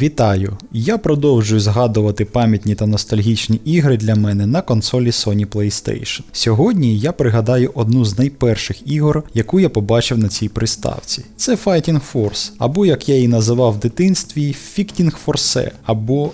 Вітаю! Я продовжую згадувати пам'ятні та ностальгічні ігри для мене на консолі Sony PlayStation. Сьогодні я пригадаю одну з найперших ігор, яку я побачив на цій приставці. Це Fighting Force, або як я її називав в дитинстві, Fighting Force, або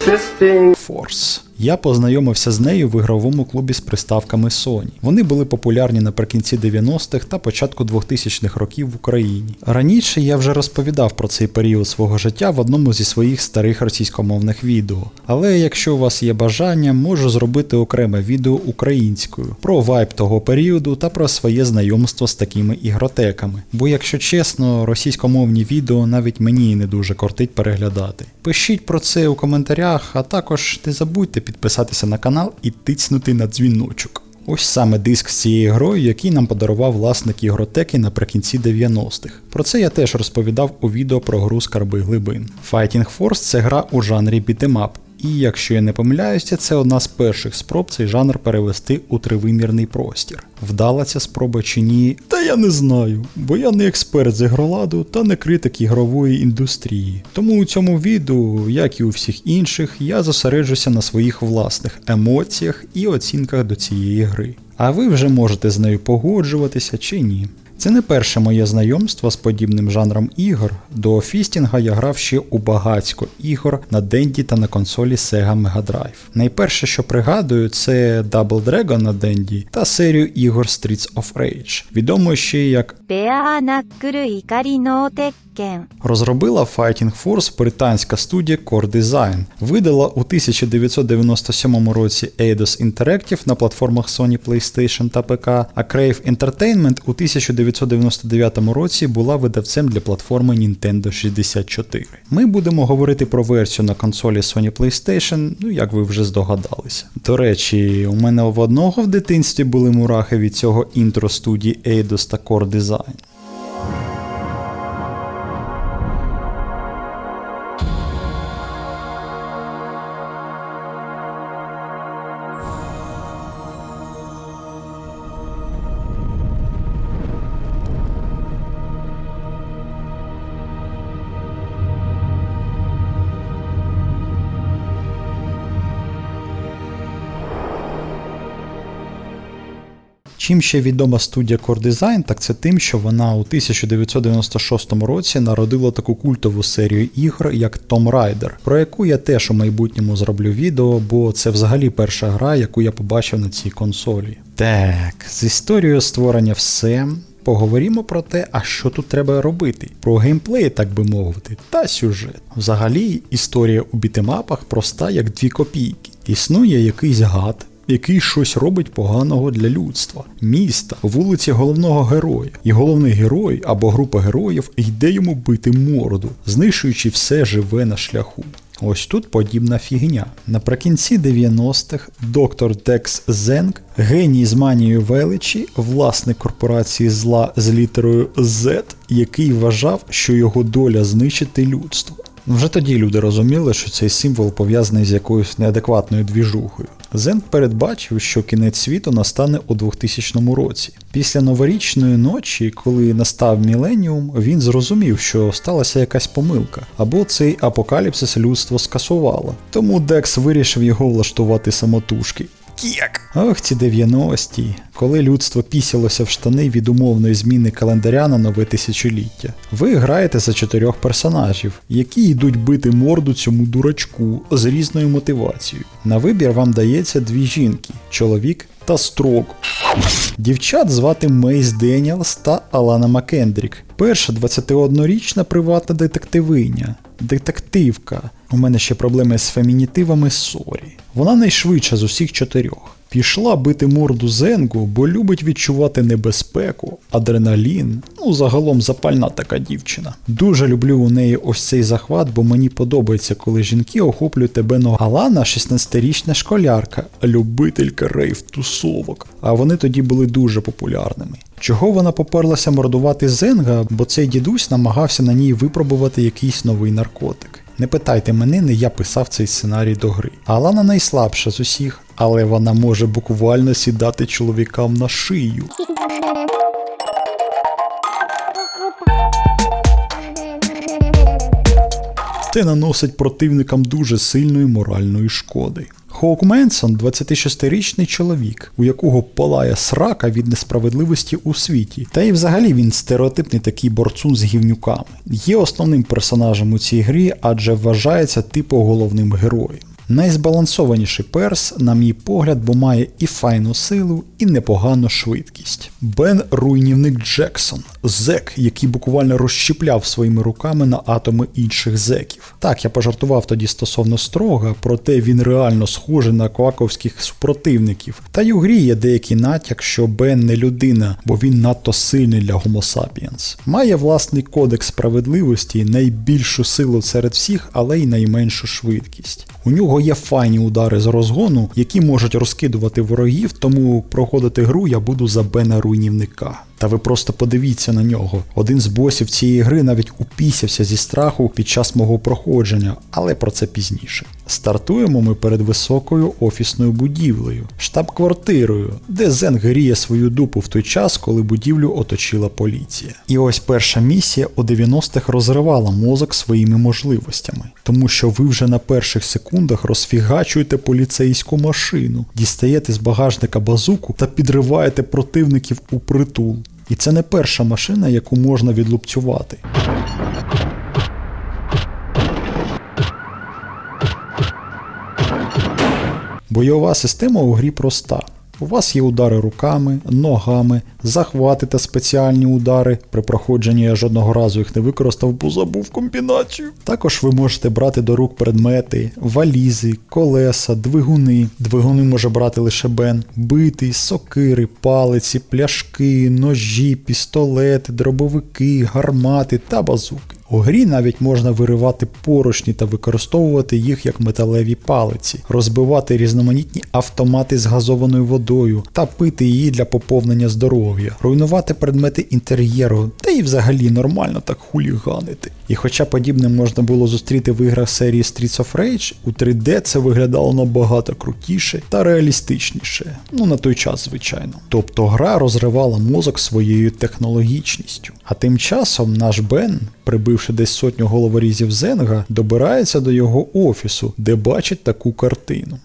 Force. Я познайомився з нею в ігровому клубі з приставками Sony. Вони були популярні наприкінці 90-х та початку 2000-х років в Україні. Раніше я вже розповідав про цей період свого життя в одному зі своїх старих російськомовних відео. Але якщо у вас є бажання, можу зробити окреме відео українською про вайб того періоду та про своє знайомство з такими ігротеками. Бо, якщо чесно, російськомовні відео навіть мені не дуже кортить переглядати. Пишіть про це у коментарях, а також не забудьте підписатися на канал і тицнути на дзвіночок. Ось саме диск з цією грою, який нам подарував власник ігротеки наприкінці 90-х. Про це я теж розповідав у відео про гру Скарби глибин. Fighting Force це гра у жанрі бітемап. І якщо я не помиляюся, це одна з перших спроб цей жанр перевести у тривимірний простір. Вдала ця спроба чи ні? Та я не знаю, бо я не експерт з ігроладу та не критик ігрової індустрії. Тому у цьому відео, як і у всіх інших, я зосереджуся на своїх власних емоціях і оцінках до цієї гри. А ви вже можете з нею погоджуватися чи ні. Це не перше моє знайомство з подібним жанром ігор. До фістінга я грав ще у багацько ігор на Денді та на консолі Sega Mega Drive. Найперше, що пригадую, це Double Dragon на Денді та серію ігор Streets of Rage, відомо ще як ベアー game. Розробила Fighting Force британська студія Core Design. Видала у 1997 році Eidos Interactive на платформах Sony PlayStation та ПК, а Crave Entertainment у 1999 році була видавцем для платформи Nintendo 64. Ми будемо говорити про версію на консолі Sony PlayStation, ну як ви вже здогадалися. До речі, у мене в одного в дитинстві були мурахи від цього інтро студії Eidos та Core Design. Чим ще відома студія Core Design, так це тим, що вона у 1996 році народила таку культову серію ігор, як Tomb Raider, про яку я теж у майбутньому зроблю відео, бо це взагалі перша гра, яку я побачив на цій консолі. Так, з історією створення все. Поговоримо про те, а що тут треба робити, про геймплей, так би мовити, та сюжет. Взагалі, історія у бітемапах проста як дві копійки. Існує якийсь гад, який щось робить поганого для людства, міста, вулиці головного героя. І головний герой або група героїв йде йому бити морду, знищуючи все живе на шляху. Ось тут подібна фігня. Наприкінці 90-х доктор Декс Зенг, геній з манією величі, власник корпорації зла з літерою Z, який вважав, що його доля знищити людство. Вже тоді люди розуміли, що цей символ пов'язаний з якоюсь неадекватною двіжухою. Зенк передбачив, що кінець світу настане у 2000 році. Після новорічної ночі, коли настав міленіум, він зрозумів, що сталася якась помилка, або цей апокаліпсис людство скасувало. Тому Декс вирішив його влаштувати самотужки. Кік! Ох, ці 90-ті, коли людство пісялося в штани від умовної зміни календаря на нове тисячоліття. Ви граєте за чотирьох персонажів, які йдуть бити морду цьому дурачку з різною мотивацією. На вибір вам дається дві жінки: чоловік та строк. Дівчат звати Мейс Деніелс та Алана Макендрік. Перша 21-річна приватна детективиня. Детективка. У мене ще проблеми з фемінітивами сорі. Вона найшвидша з усіх чотирьох. Пішла бити морду Зенгу, бо любить відчувати небезпеку, адреналін, ну загалом запальна така дівчина. Дуже люблю у неї ось цей захват, бо мені подобається, коли жінки охоплюють тебе ногами. Алана 16-річна школярка, любителька рейв тусовок, а вони тоді були дуже популярними. Чого вона поперлася мордувати Зенга, бо цей дідусь намагався на ній випробувати якийсь новий наркотик. Не питайте мене, не я писав цей сценарій до гри. Алана найслабша з усіх, але вона може буквально сідати чоловікам на шию. те наносить противникам дуже сильної моральної шкоди. Хоук Менсон 26-річний чоловік, у якого палає срака від несправедливості у світі. Та й взагалі він стереотипний такий борцун з гівнюками. Є основним персонажем у цій грі, адже вважається типу головним героєм. Найзбалансованіший перс, на мій погляд, бо має і файну силу, і непогану швидкість. Бен руйнівник Джексон, зек, який буквально розщіпляв своїми руками на атоми інших зеків. Так, я пожартував тоді стосовно строга, проте він реально схожий на кваковських супротивників. Та й у грі є деякий натяк, що Бен не людина, бо він надто сильний для Homo sapiens. Має власний кодекс справедливості, найбільшу силу серед всіх, але й найменшу швидкість. У нього є файні удари з розгону, які можуть розкидувати ворогів, тому проходити гру я буду за Бена руйнівника. Та ви просто подивіться на нього. Один з босів цієї гри навіть упісявся зі страху під час мого проходження, але про це пізніше. Стартуємо ми перед високою офісною будівлею, штаб-квартирою, де Зенг гріє свою дупу в той час, коли будівлю оточила поліція. І ось перша місія у 90-х розривала мозок своїми можливостями, тому що ви вже на перших секундах розфігачуєте поліцейську машину, дістаєте з багажника базуку та підриваєте противників у притул. І це не перша машина, яку можна відлупцювати. Бойова система у грі проста. У вас є удари руками, ногами, захвати та спеціальні удари. При проходженні я жодного разу їх не використав, бо забув комбінацію. Також ви можете брати до рук предмети, валізи, колеса, двигуни. Двигуни може брати лише Бен, бити, сокири, палиці, пляшки, ножі, пістолети, дробовики, гармати та базуки. У грі навіть можна виривати поручні та використовувати їх як металеві палиці, розбивати різноманітні автомати з газованою водою та пити її для поповнення здоров'я, руйнувати предмети інтер'єру, та й взагалі нормально так хуліганити. І хоча подібне можна було зустріти в іграх серії Streets of Rage, у 3D це виглядало набагато крутіше та реалістичніше. Ну на той час, звичайно. Тобто гра розривала мозок своєю технологічністю. А тим часом наш Бен, прибивши десь сотню головорізів Зенга, добирається до його офісу, де бачить таку картину.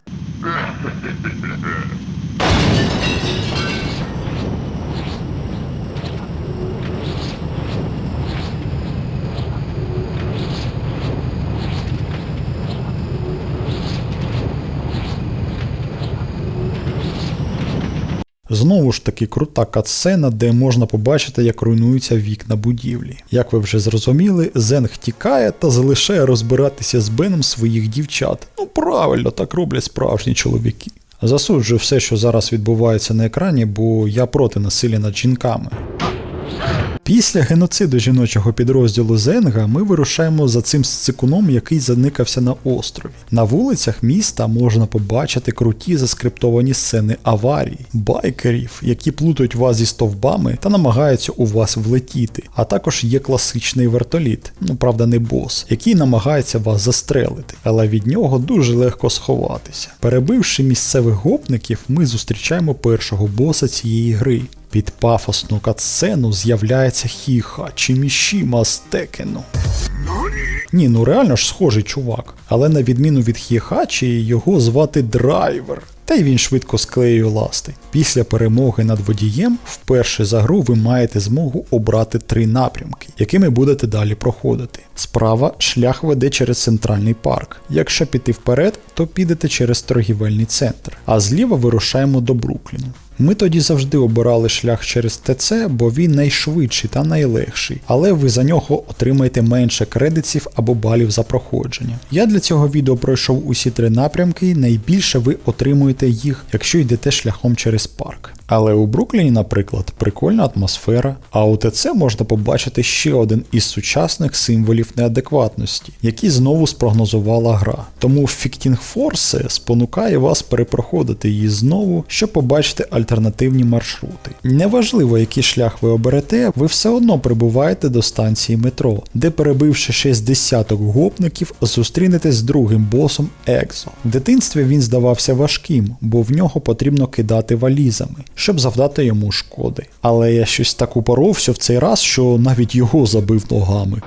Знову ж таки крута катсцена, де можна побачити, як руйнуються вікна будівлі. Як ви вже зрозуміли, Зенг тікає та залишає розбиратися з Беном своїх дівчат. Ну правильно, так роблять справжні чоловіки. Засуджую все, що зараз відбувається на екрані, бо я проти насилля над жінками. Після геноциду жіночого підрозділу Зенга ми вирушаємо за цим сцикуном, який заникався на острові. На вулицях міста можна побачити круті заскриптовані сцени аварій, байкерів, які плутають вас зі стовбами та намагаються у вас влетіти. А також є класичний вертоліт, ну правда не бос, який намагається вас застрелити, але від нього дуже легко сховатися. Перебивши місцевих гопників, ми зустрічаємо першого боса цієї гри. Під пафосну катсцену з'являється Хіха чи Мішіма з. Ні, ну реально ж схожий чувак. Але на відміну від Хіхачі, його звати Драйвер. Та й він швидко склеює ласти. Після перемоги над водієм, вперше за гру ви маєте змогу обрати три напрямки, якими будете далі проходити. Справа шлях веде через центральний парк. Якщо піти вперед, то підете через торгівельний центр, а зліва вирушаємо до Брукліну. Ми тоді завжди обирали шлях через ТЦ, бо він найшвидший та найлегший, але ви за нього отримаєте менше кредитів або балів за проходження. Я для цього відео пройшов усі три напрямки, найбільше ви отримуєте їх, якщо йдете шляхом через парк. Але у Брукліні, наприклад, прикольна атмосфера, а у ТЦ можна побачити ще один із сучасних символів неадекватності, які знову спрогнозувала гра. Тому Ficting Force спонукає вас перепроходити її знову, щоб побачити альтернативні маршрути. Неважливо, який шлях ви оберете, ви все одно прибуваєте до станції метро, де перебивши 6 десяток гопників, зустрінетесь з другим босом Екзо. В дитинстві він здавався важким, бо в нього потрібно кидати валізами, щоб завдати йому шкоди. Але я щось так упоровся в цей раз, що навіть його забив ногами.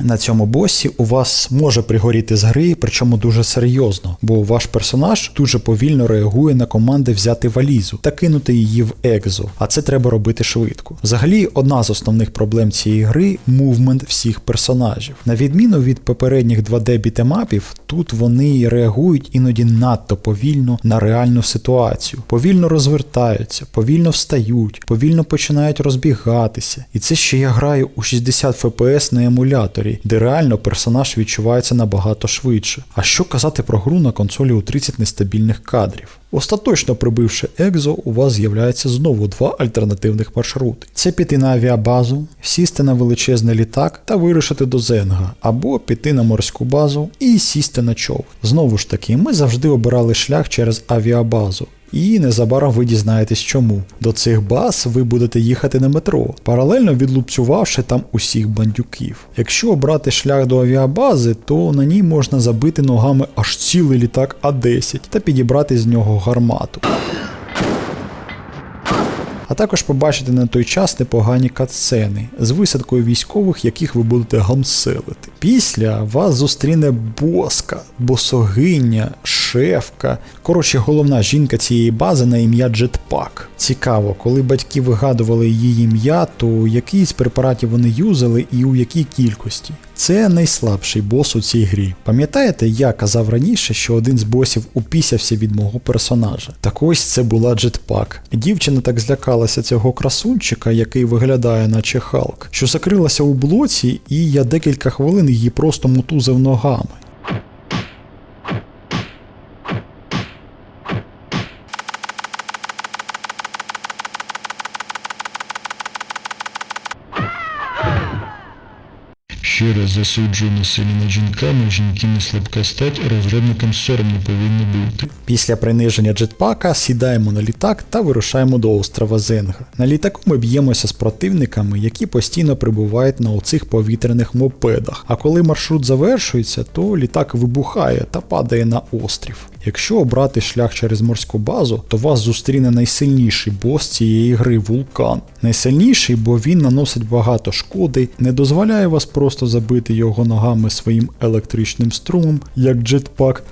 На цьому босі у вас може пригоріти з гри, причому дуже серйозно, бо ваш персонаж дуже повільно реагує на команди взяти валізу та кинути її в екзо, а це треба робити швидко. Взагалі, одна з основних проблем цієї гри мувмент всіх персонажів. На відміну від попередніх 2D бітемапів, тут вони реагують іноді надто повільно на реальну ситуацію, повільно розвертаються, повільно встають, повільно починають розбігатися. І це ще я граю у 60 FPS на емуляторі, де реально персонаж відчувається набагато швидше. А що казати про гру на консолі у 30 нестабільних кадрів? Остаточно прибивши Екзо, у вас з'являється знову два альтернативних маршрути: це піти на авіабазу, сісти на величезний літак та вирушити до Зенга, або піти на морську базу і сісти на човен. Знову ж таки, ми завжди обирали шлях через авіабазу. І незабаром ви дізнаєтесь чому. До цих баз ви будете їхати на метро, паралельно відлупцювавши там усіх бандюків. Якщо обрати шлях до авіабази, то на ній можна забити ногами аж цілий літак А-10 та підібрати з нього гармату. А також побачити на той час непогані катсцени з висадкою військових, яких ви будете гамселити. Після вас зустріне боска, босогиня, шефка. Коротше, головна жінка цієї бази на ім'я Джетпак. Цікаво, коли батьки вигадували її ім'я, то який з препаратів вони юзали і у якій кількості. Це найслабший бос у цій грі. Пам'ятаєте, я казав раніше, що один з босів упісявся від мого персонажа. Так ось це була Джетпак. Дівчина так злякалася цього красунчика, який виглядає наче Халк, що закрилася у блоці, і я декілька хвилин її просто мутузив ногами. Ще раз засуджую насилля жінками, жінки не слабка стать, розробникам соромно повинно бути. Після приниження джетпака сідаємо на літак та вирушаємо до острова Зенга. На літаку ми б'ємося з противниками, які постійно прибувають на оцих повітряних мопедах. А коли маршрут завершується, то літак вибухає та падає на острів. Якщо обрати шлях через морську базу, то вас зустріне найсильніший бос цієї гри вулкан. Найсильніший, бо він наносить багато шкоди, не дозволяє вас просто забити його ногами своїм електричним струмом, як джетпак.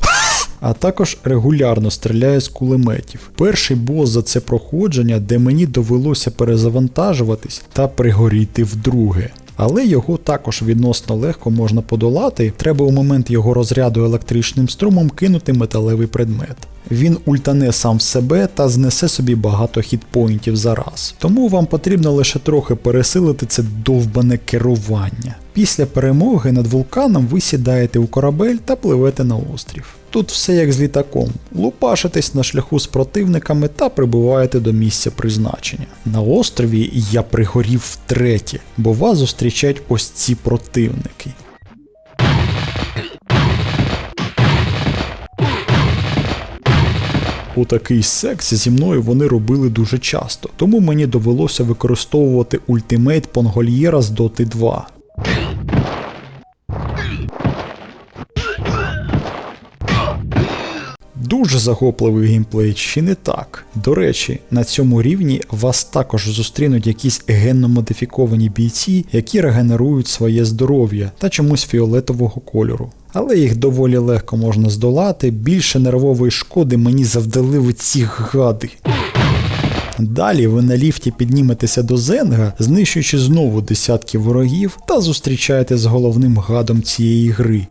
А також регулярно стріляє з кулеметів. Перший бос за це проходження, де мені довелося перезавантажуватись та пригоріти вдруге. Але його також відносно легко можна подолати, треба у момент його розряду електричним струмом кинути металевий предмет. Він ультане сам в себе та знесе собі багато хітпоінтів за раз. Тому вам потрібно лише трохи пересилити це довбане керування. Після перемоги над вулканом ви сідаєте у корабель та пливете на острів. Тут все як з літаком. Лупашитесь на шляху з противниками та прибуваєте до місця призначення. На острові я пригорів втретє, бо вас зустрічають ось ці противники. У такий секс зі мною вони робили дуже часто, тому мені довелося використовувати ультимейт Понгольєра з Dota 2. Дуже захопливий геймплей, чи не так? До речі, на цьому рівні вас також зустрінуть якісь генно модифіковані бійці, які регенерують своє здоров'я та чомусь фіолетового кольору. Але їх доволі легко можна здолати, більше нервової шкоди мені завдали ці гади. Далі ви на ліфті підніметеся до Зенга, знищуючи знову десятки ворогів та зустрічаєте з головним гадом цієї гри.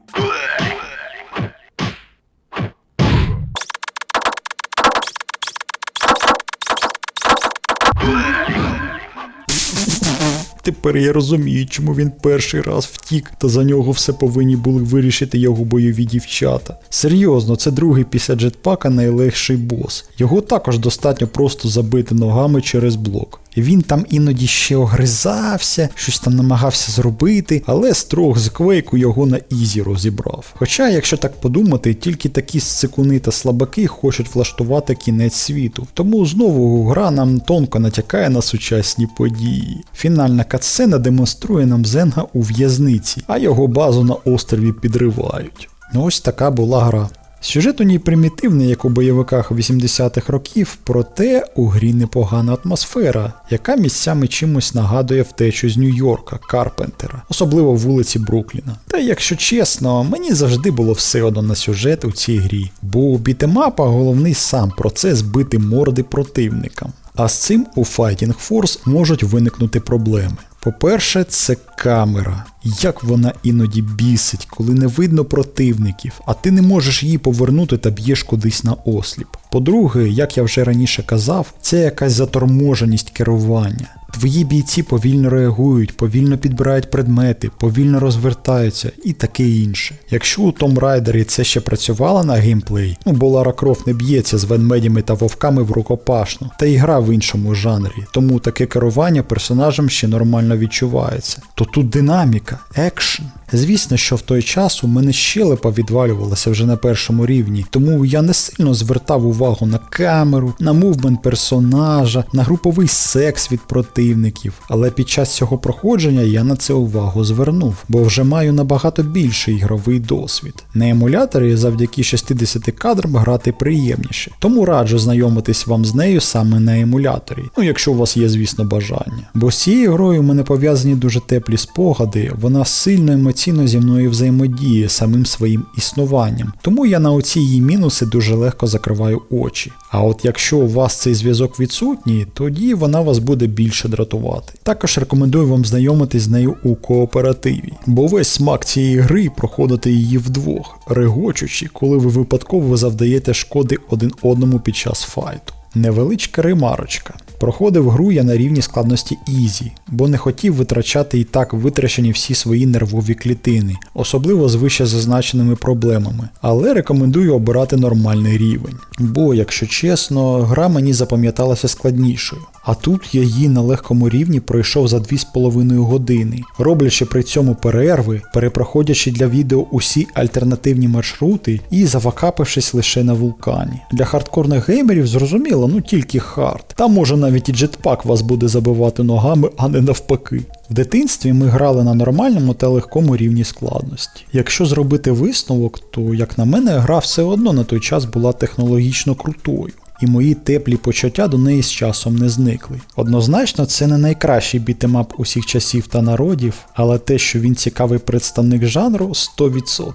Тепер я розумію, чому він перший раз втік, та за нього все повинні були вирішити його бойові дівчата. Серйозно, це другий після джетпака найлегший бос. Його також достатньо просто забити ногами через блок. Він там іноді ще огризався, щось там намагався зробити, але строг з квейку його на ізі розібрав. Хоча, якщо так подумати, тільки такі сцикуни та слабаки хочуть влаштувати кінець світу. Тому знову гра нам тонко натякає на сучасні події. Фінальна катсцена демонструє нам Зенга у в'язниці, а його базу на острові підривають. Ну ось така була гра. Сюжет у ній примітивний, як у бойовиках 80-х років, проте у грі непогана атмосфера, яка місцями чимось нагадує втечу з Нью-Йорка, Карпентера, особливо вулиці Брукліна. Та якщо чесно, мені завжди було все одно на сюжет у цій грі, бо у бітемапа головний сам процес бити морди противникам. А з цим у Fighting Force можуть виникнути проблеми. По-перше, це камера. Як вона іноді бісить, коли не видно противників, а ти не можеш її повернути та б'єш кудись на осліп. По-друге, як я вже раніше казав, це якась заторможеність керування. Твої бійці повільно реагують, повільно підбирають предмети, повільно розвертаються і таке інше. Якщо у Том Райдері це ще працювало на геймплей, ну бо Лара Крофт не б'ється з ведмедями та вовками в рукопашну, та і гра в іншому жанрі, тому таке керування персонажем ще нормально відчувається. То тут динаміка, екшен. Звісно, що в той час у мене щелепа відвалювалася вже на першому рівні, тому я не сильно звертав увагу на камеру, на мувмент персонажа, на груповий секс від противників. Але під час цього проходження я на це увагу звернув, бо вже маю набагато більший ігровий досвід. На емуляторі завдяки 60 кадрам грати приємніше, тому раджу знайомитись вам з нею саме на емуляторі, ну якщо у вас є, звісно, бажання. Бо з цією грою у мене пов'язані дуже теплі спогади, вона сильно емоційно зі мною взаємодіє самим своїм існуванням, тому я на оці її мінуси дуже легко закриваю очі. А от якщо у вас цей зв'язок відсутній, тоді вона вас буде більше дратувати. Також рекомендую вам знайомитись з нею у кооперативі, бо весь смак цієї гри проходити її вдвох, регочучи, коли ви випадково завдаєте шкоди один одному під час файту. Невеличка ремарочка. Проходив гру я на рівні складності Ізі, бо не хотів витрачати і так витрачені всі свої нервові клітини, особливо з вище зазначеними проблемами, але рекомендую обирати нормальний рівень. Бо, якщо чесно, гра мені запам'яталася складнішою. А тут я її на легкому рівні пройшов за 2,5 години, роблячи при цьому перерви, перепроходячи для відео усі альтернативні маршрути і завакапившись лише на вулкані. Для хардкорних геймерів зрозуміло, ну тільки хард. Там може навіть і джетпак вас буде забивати ногами, а не навпаки. В дитинстві ми грали на нормальному та легкому рівні складності. Якщо зробити висновок, то, як на мене, гра все одно на той час була технологічно крутою. І мої теплі почуття до неї з часом не зникли. Однозначно, це не найкращий бітемап усіх часів та народів, але те, що він цікавий представник жанру, 100%.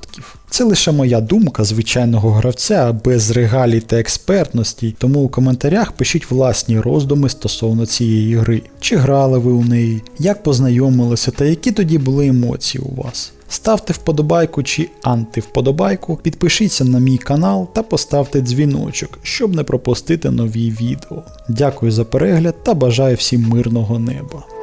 Це лише моя думка звичайного гравця без регалій та експертності, тому у коментарях пишіть власні роздуми стосовно цієї гри. Чи грали ви у неї, як познайомилися та які тоді були емоції у вас. Ставте вподобайку чи антивподобайку, підпишіться на мій канал та поставте дзвіночок, щоб не пропустити нові відео. Дякую за перегляд та бажаю всім мирного неба.